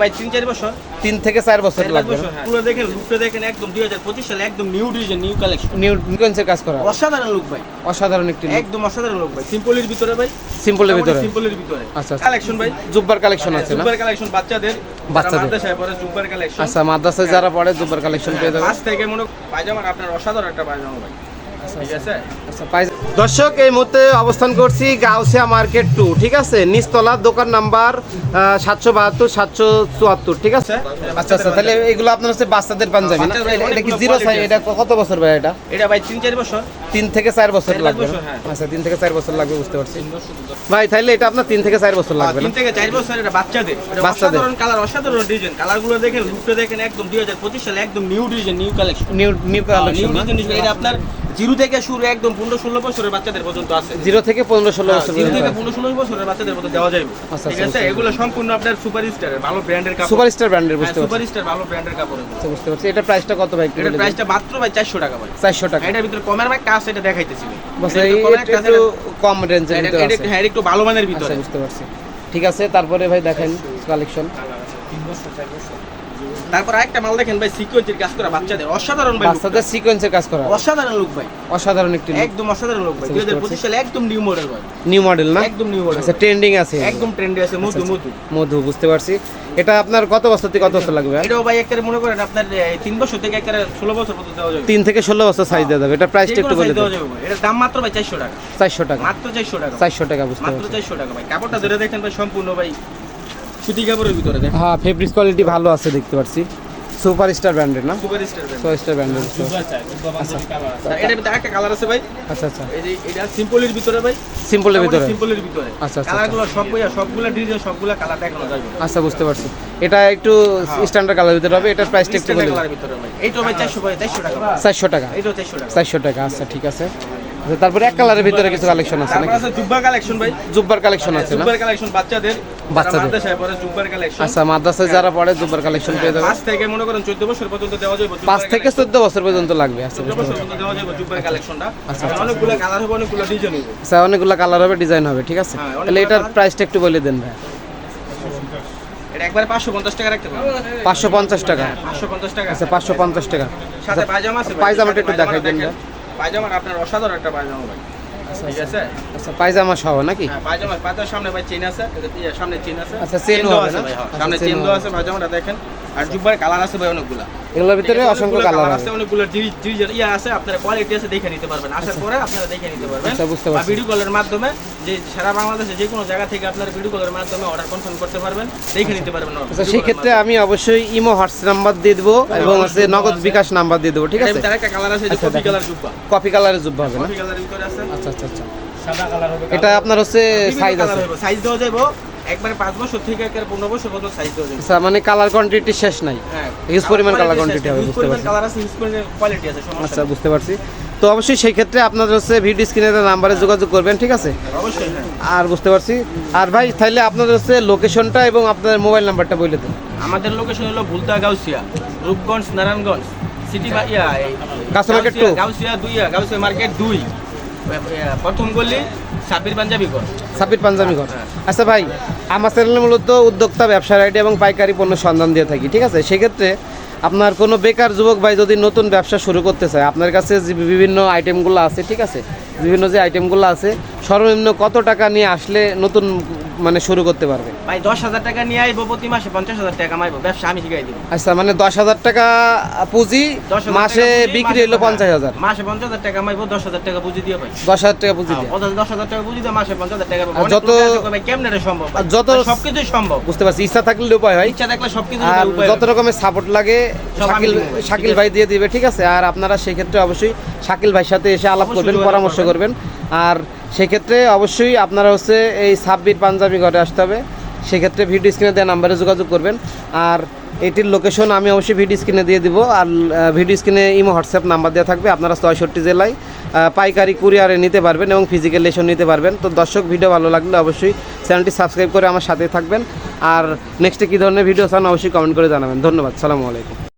ভাই তিন চার বছর? তিন থেকে চার বছর লাগবে। হ্যাঁ। পুরো দেখেন লুকটা দেখেন একদম দুই হাজার পঁচিশ সালে একদম new design new collection new নিউকন্সের কাজ করা। অসাধারণ লুক ভাই। অসাধারণ একটি একদম অসাধারণ লুক ভাই। সিম্পলের ভিতরে ভাই। সিম্পলের ভিতরে। সিম্পলের ভিতরে। আচ্ছা, আচ্ছা। কালেকশন ভাই। জুব্বার কালেকশন আছে না? জুব্বার কালেকশন বাচ্চাদের বাচ্চাদের। মাদ্রাসায় পরে জুব্বার কালেকশন আচ্ছা মাদ্রাসায় যারা পড়ে জুব্বার কালেকশন পেয়ে যাবে। পাঁচ থেকে মনে পায়জামা আপনার অসাধারণ একটা পায়জামা ভাই। ঠিক আছে আচ্ছা, দর্শক এই মুহূর্তে অবস্থান করছি গাউসিয়া মার্কেট টু ঠিক আছে? নিচতলা দোকান নাম্বার সাতশো বাহাত্তর সাতশো চুয়াত্তর ঠিক আছে? আচ্ছা আচ্ছা তাহলে এগুলো আপনার হচ্ছে বাচ্চাদের পাঞ্জাবি না? এটা কি জিরো সাইজ? এটা কত বছর ভাই এটা? এটা ভাই তিন চার বছর। তিন থেকে চার বছর লাগবে হ্যাঁ। আচ্ছা তিন থেকে চার বছর লাগবে বুঝতে পারছি। ভাই তাহলে এটা আপনার তিন থেকে চার বছর লাগবে তিন থেকে চার বছর এটা বাচ্চাদের। বাচ্চাদের। কালার অসাধারণ ডিজাইন কালারগুলো দেখেন লুকটা দেখেন একদম দুই হাজার পঁচিশ সালে একদম new design new collection new new new collection এটা আপনার জিরো থেকে শুরু একদম পনেরো ষোলো বছরের বাচ্চাদের পর্যন্ত আছে। জিরো থেকে পনেরো ষোলো বছর জিরো থেকে পনেরো ষোলো বছরের বাচ্চাদের মধ্যে দেওয়া যাবে। আচ্ছা, ঠিক আচ্ছা, আছে এগুলো সম্পূর্ণ আপনার সুপার স্টারের ভালো ব্র্যান্ডের কাপড়। সুপারস্টার ব্র্যান্ডের বুঝতে পারছি। সুপার স্টার ভালো ব্র্যান্ডের কাপড় আচ্ছা, বুঝতে পারছি। এটা প্রাইসটা কত ভাই? দিন। প্রাইসটা মাত্র ভাই চারশো টাকা ভাই। চারশো টাকা। এটার ভিতরে কমের ভাই কাজ এটা দেখাইতেছি বস একটু কম রেঞ্জের এটা- ভিতরে এটা- আছে। হ্যাঁ একটু ভালো মানের ভিতরে। আচ্ছা বুঝতে পারছি। ঠিক আছে তারপরে ভাই দেখেন কালেকশন তারপর আরেকটা মাল দেখেন ভাই সিকোয়েন্সের কাজ করা বাচ্চাদের অসাধারণ ভাই বাচ্চাদের সিকোয়েন্সের কাজ করা। অসাধারণ লুক ভাই। অসাধারণ একটি একদম অসাধারণ লোক ভাই। আচ্ছা, দুই বুঝতে হাজার পঁচিশ সালে একদম নিউ মডেল ভাই। নিউ মডেল না? একদম নিউ মডেল আচ্ছা ট্রেন্ডিং আছে। একদম ট্রেন্ডে আছে। মধু মধু। মধু বুঝতে পারছি। এটা আপনার কত বছর থেকে কত বছর লাগবে? এটাও ভাই একটা মনে করেন আপনার এই, তিন বছর থেকে একটা ষোলো বছর পর্যন্ত দেওয়া যাবে। তিন থেকে ষোলো বছর সাইজ দেওয়া যাবে। এটা প্রাইসটা একটু বলে দেন। যাবে দাম মাত্র ভাই চারশো টাকা। চারশো টাকা। মাত্র চারশো টাকা। চারশো টাকা বুঝতে মাত্র পারছি। চারশো টাকা ভাই। কাপড়টা ধরে দেখেন ভাই সম্পূর্ণ ভাই সুতি কাপড়ের ভিতরে হ্যাঁ ফেব্রিক কোয়ালিটি ভালো আছে দেখতে পাচ্ছি। সুপার স্টার ব্র্যান্ডের না সুপার স্টার ব্র্যান্ডের এটার ভিতরে একটা কালার আছে ভাই? আচ্ছা আচ্ছা। এই যে এটা সিম্পলের ভিতরে ভাই? সিম্পলের ভিতরে? সিম্পলের ভিতরে। আচ্ছা, আচ্ছা, কালারগুলো সব বইয়া সবগুলা ডিজাইন সবগুলা কালার দেখানো যাবে। আচ্ছা বুঝতে পারছি। এটা একটু স্ট্যান্ডার্ড কালার ভিতরে হবে এটার প্রাইসটা একটু বলে দিন। ভিতরে ভাই। এইটা ভাই চারশো ভাই চারশো টাকা। চারশো টাকা। এইটাও চারশো টাকা। চারশো টাকা আচ্ছা ঠিক আছে। তারপরে এক কালারের ভিতরে কিছু কালেকশন আছে নাকি? আছে জুব্বা কালেকশন ভাই। জুব্বার কালেকশন আছে না? জুব্বার কালেকশন বাচ্চাদের। বাচ্চাদের। মাদ্রাসায় পরে জুব্বার কালেকশন আচ্ছা মাদ্রাসায় যারা পড়ে জুব্বার কালেকশন পেয়ে যাবে? পাঁচ থেকে মনে করেন চোদ্দ বছর পর্যন্ত দেওয়া যাবে জুব্বার পাঁচ থেকে চোদ্দ বছর পর্যন্ত লাগবে আচ্ছা চোদ্দ বুঝতে বছর পর্যন্ত দেওয়া যাবে জুব্বার কালেকশনটা আচ্ছা, অনেকগুলো কালার হবে অনেকগুলো ডিজাইন হবে। আচ্ছা অনেকগুলো কালার হবে ডিজাইন হবে ঠিক আছে? হ্যাঁ, তাহলে এটার প্রাইসটা একটু বলে দেন ভাই। এটা একবারে পাঁচশো পঞ্চাশ টাকা রাখতে পাঁচশো পঞ্চাশ টাকা। পাঁচশো পঞ্চাশ টাকা। আচ্ছা পাঁচশো পঞ্চাশ টাকা। সাথে পায়জামা আছে পায়জামাটা একটু দেখাই দেন দেখেন। পায়জামার আপনার অসাধারণ একটা পায়জামা ভাই। ঠিক আছে? আচ্ছা পায়জামা সহ নাকি? হ্যাঁ পায়জামা সামনে ভাই চেন আছে সামনে চেন আছে। আচ্ছা, আছে হ্যাঁ। আচ্ছা, সামনে চেন দেওয়া আছে পায়জামাটা দেখেন। আর জুব্বার কালার আছে ভাই অনেকগুলা। এগুলোর ভিতরে অসংখ্য কালার আছে অনেকগুলো ডিজাইন ইয়া আছে আপনার কোয়ালিটি আছে দেখে নিতে পারবেন। আসার পরে আপনারা দেখে নিতে পারবেন। আচ্ছা, বুঝতে পারছি। ভিডিও কলের মাধ্যমে যে সারা বাংলাদেশে যে কোনো জায়গা থেকে আপনারা ভিডিও কলের মাধ্যমে অর্ডার কনফার্ম করতে পারবেন দেখে নিতে পারবেন আচ্ছা সেই ক্ষেত্রে আমি অবশ্যই ইমো হোয়াটস নাম্বার দিয়ে দেবো এবং হচ্ছে নগদ বিকাশ নাম্বার দিয়ে দেবো ঠিক আছে? তার একটা কালার আছে আচ্ছা, কফি কালার জুব্বা। কালারের জুব্বা হবে না? কফি কালারের ভিতরে আছে। আচ্ছা আচ্ছা আচ্ছা। এটা আপনার হচ্ছে সাইজ আছে। সাইজ দেওয়া যাবে একবারে পাঁচ বছর থেকে একেবারে পনেরো বছর পর্যন্ত সাইজ দেওয়া যাবে আচ্ছা মানে কালার কোয়ান্টিটি শেষ নাই। হ্যাঁ পরিমাণ colour quantity হবে, বুঝতে পারছি। কালার আছে পরিমাণ কোয়ালিটি আছে সমস্যা আচ্ছা বুঝতে পারছি। তো অবশ্যই সেই ক্ষেত্রে আপনাদের হচ্ছে ভিডিও স্ক্রিনের নাম্বারে যোগাযোগ করবেন ঠিক আছে? অবশ্যই হ্যাঁ। আর বুঝতে পারছি। আর ভাই তাহলে আপনাদের হচ্ছে লোকেশনটা এবং আপনাদের মোবাইল নাম্বারটা বলে দেন। আমাদের লোকেশন হলো ভুলতা গাউসিয়া রূপগঞ্জ নারায়ণগঞ্জ সিটি বা ইয়া গাউসিয়া market গাউসিয়া- মার্কেট দুই। প্রথম গলি সাপির পাঞ্জাবি ঘর। সাপির পাঞ্জাবি ঘর। হ্যাঁ। আচ্ছা ভাই আমার চ্যানেলে মূলত উদ্যোক্তা ব্যবসার আইডিয়া এবং পাইকারি পণ্য সন্ধান দিয়ে থাকি ঠিক আছে? সেক্ষেত্রে আপনার কোনো বেকার যুবক ভাই যদি নতুন ব্যবসা শুরু করতে চায় আপনার কাছে যে বিভিন্ন আইটেমগুলো আছে ঠিক আছে? বিভিন্ন যে আইটেমগুলো আছে সর্বনিম্ন কত টাকা নিয়ে আসলে নতুন মানে শুরু করতে পারবে। ভাই দশ হাজার টাকা নিয়ে আইবো প্রতি মাসে পঞ্চাশ হাজার টাকা কামাইবো ব্যবসা আমি শিখাই দিব। আচ্ছা মানে দশ হাজার টাকা পুঁজি 10,000 মাসে বিক্রি হলো। পঞ্চাশ হাজার। মাসে পঞ্চাশ হাজার টাকা কামাইবো দশ হাজার টাকা বুঝি দিয়ে ভাই। দশ হাজার টাকা পুঁজি দিয়ে। দশ হাজার টাকা বুঝি দিয়ে মাসে পঞ্চাশ হাজার টাকা। যত- কেমনে সম্ভব যত- সবকিছুই সম্ভব। বুঝতে পারছি ইচ্ছা থাকলে উপায় হয়। ইচ্ছা থাকলে সবকিছু যত রকমের সাপোর্ট লাগে শাকিল শাকিল ভাই দিয়ে দিবে ঠিক আছে? আর আপনারা সেক্ষেত্রে অবশ্যই শাকিল ভাইয়ের সাথে এসে আলাপ করবেন পরামর্শ করবেন। আর সেক্ষেত্রে অবশ্যই আপনারা হচ্ছে এই সাব্বির পাঞ্জাবি ঘরে আসতে হবে। সেক্ষেত্রে ভিডিও স্ক্রিনে দেওয়া নাম্বারে যোগাযোগ করবেন। আর এটির লোকেশন আমি অবশ্যই ভিডিও স্ক্রিনে দিয়ে দিব। আর ভিডিও স্ক্রিনে ইমো হোয়াটসঅ্যাপ নাম্বার দেওয়া থাকবে। আপনারা ছয়ষট্টি জেলায় পাইকারি কুরিয়ারে নিতে পারবেন এবং ফিজিক্যাল লেশন নিতে পারবেন। তো দর্শক ভিডিও ভালো লাগলে অবশ্যই চ্যানেলটি সাবস্ক্রাইব করে আমার সাথে থাকবেন। আর নেক্সটে কী ধরনের ভিডিও চান অবশ্যই কমেন্ট করে জানাবেন। ধন্যবাদ। সালামু আলাইকুম।